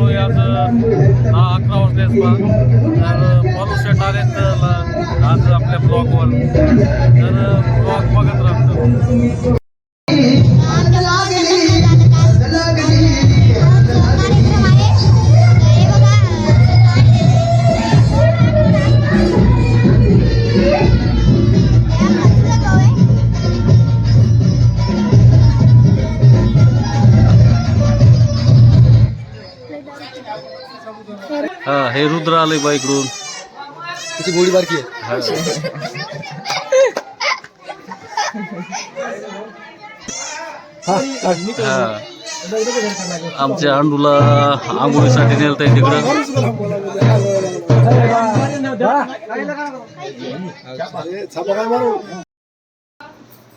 आलो आहे आज दहा अकरा वाजलेच पहा तर फॉलो सेट आले तर आज आपल्या ब्लॉगवर तर ब्लॉग हा हे रुद्र आले बा इकडून. त्याची गोळी बारकी आहे. हा. आमच्या अंडूला आंघोळीसाठी नेलता तिकडं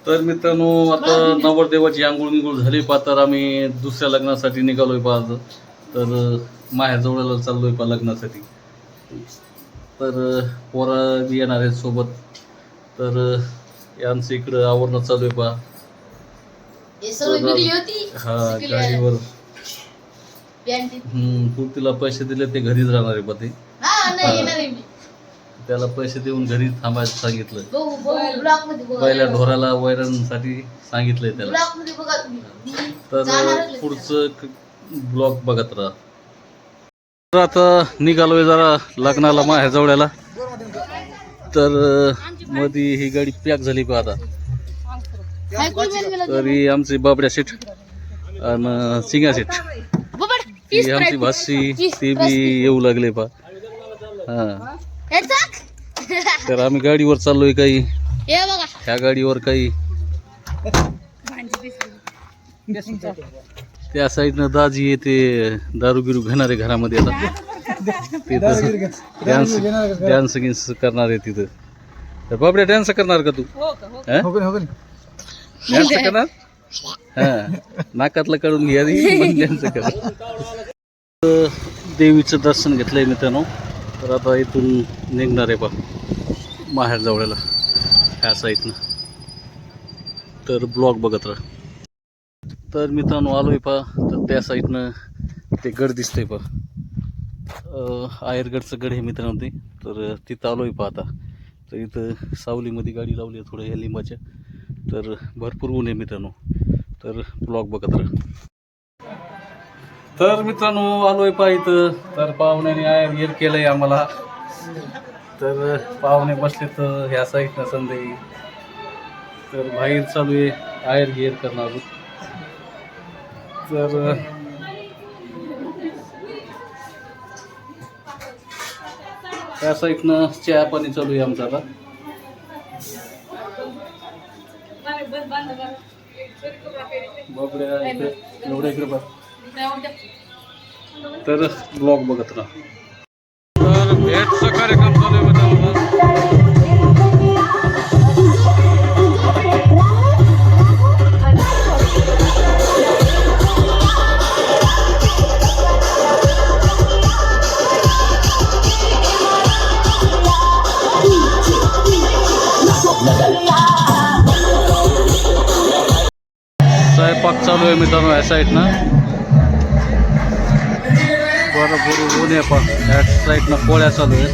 तर मित्रांनो आता नवरदेवाची आंघोळ मिंगोळ झाली पा तर आम्ही दुसऱ्या लग्नासाठी निघालोय पा आज. तर माहेर जवळला चाललोय पा लग्नासाठी तर पोरा बी येणार आहेत सोबत तर यांचं इकडं आवरणं चालू आहे पा हे. हा गाडीवर. हम्म कुर्तीला पैसे दिले ते घरीच राहणार आहे बा ते नाही येणार आहे मी. त्याला पैसे देऊन घरी थांबायचं सांगितलं. पहिल्या ढोराला वैरणसाठी सांगितलंय त्याला. तर नाही. ब्लॉग बघत राहा. तर आता निघालोय जरा लग्नाला माझ्या जवळ्याला. तर मध्ये ही गाडी पॅक झाली पहा आता. तरी आमची बाबड्या सीट आणि सिंगा सीट. ही ती आमची भाषी ती बी येऊ लागले पा हा. तर आम्ही गाडीवर चाललोय काही. ह्या गाडीवर काही. त्या साईडनं दाजी येते दारू बिरू घेणारे घरामध्ये आता. तिथं डान्स डान्स गिन्स करणार आहे तिथं. तर बाबड्या डान्स करणार का तू? हो का हो का? डान्स करणार? हा. नाकातलं काढून घ्या डान्स कर. तर देवीचं दर्शन घेतलंय मित्रांनो. तर आता इथून निघणार आहे बा माहेर जवळला ह्या साईडनं तर ब्लॉग बघत राहा. तर मित्रांनो आलोय पा तर त्या साईडनं ते गड दिसतंय पा आयरगडचं गड हे मित्रांनो ते. तर तिथं आलोय पा आता. तर इथं सावलीमध्ये गाडी लावली आहे थोडं ह्या लिंबाच्या. तर भरपूर ऊन आहे मित्रांनो. तर ब्लॉग बघत राहा. तर मित्रांनो आलोय पा इथं. तर पाहुण्याने आयर केलं केलंय आम्हाला. तर पाहुणे बसले तर ह्या साईडनं संधी तर बाहेर चालू आहे. आयर गिअर करणार तर त्या साईडनं चहा पाणी चालू आहे आमचा आता. बापड्या एवढ्या इकडे बघ. तर ब्लॉग बघत राहा. तर भेटचा कार्यक्रम चालू आहे स्वयंपाक चालू आहे मित्रांनो या साईडनं. बरं बरं ऊन आहे पण. या साईडनं पोळ्या चालू आहेत.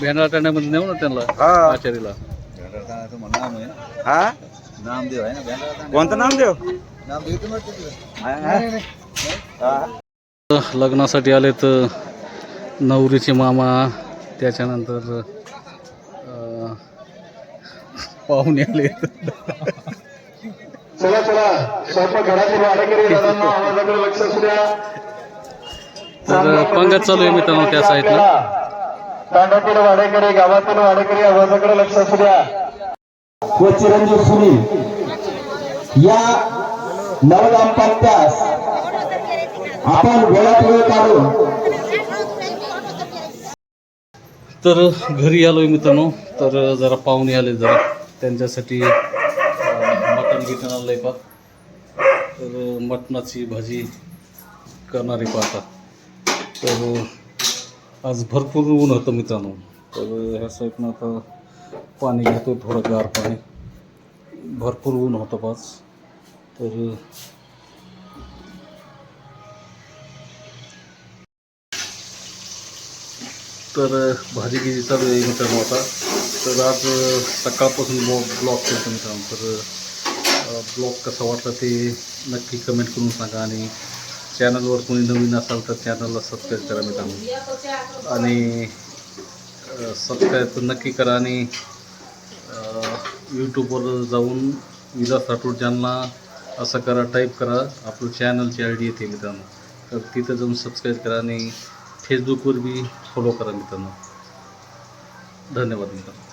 भेंडरा टाण्यामध्ये नेऊ ना त्यांना? हा. आचारीला. हा? नामदेव आहे ना कोणतं नाम देव नामदेव लग्नासाठी आले तर नवरीचे मामा त्याच्यानंतर पाहुणे आले. चला चला. तर पंगत चालू आहे मित्रांनो त्या साईडला. तांडातील वाडेकरी गावातील वाडेकरी आवाजाकडे लक्ष असू द्या. व चिरंजीव सुनील. या नवदाम्पत्यास आपण वेळात वेळ काढून. तर घरी आलोय मित्रांनो. तर जरा पाहुणे आले जरा. त्यांच्यासाठी मटण मटण आलं आहे पा तर मटणाची भाजी करणारे पाहतात तर आज भरपूर ऊन होतं मित्रांनो. तर ह्या साईडनं आता पाणी घेतो थोडं गार पाणी. भरपूर ऊन होतं पाच. तर तर भाजी गिजी चालू आहे मित्रांनो आता. तर आज सकाळपासून ब्लॉग ब्लॉग करतो मित्रांनो. तर ब्लॉग कसा वाटला ते नक्की कमेंट करून सांगा आणि चॅनलवर कोणी नवीन असाल तर चॅनलला सबस्क्राईब करा मित्रांनो. आणि सबस्क्राईब नक्की करा आणि यूट्यूबवर जाऊन विलास राठोड ज्यांना असं करा टाईप करा. आपलं चॅनलची आय डी येते मित्रांनो. तर तिथं जाऊन सबस्क्राईब करा आणि फेसबुकवर बी फॉलो करा मित्रांनो. धन्यवाद मित्रांनो.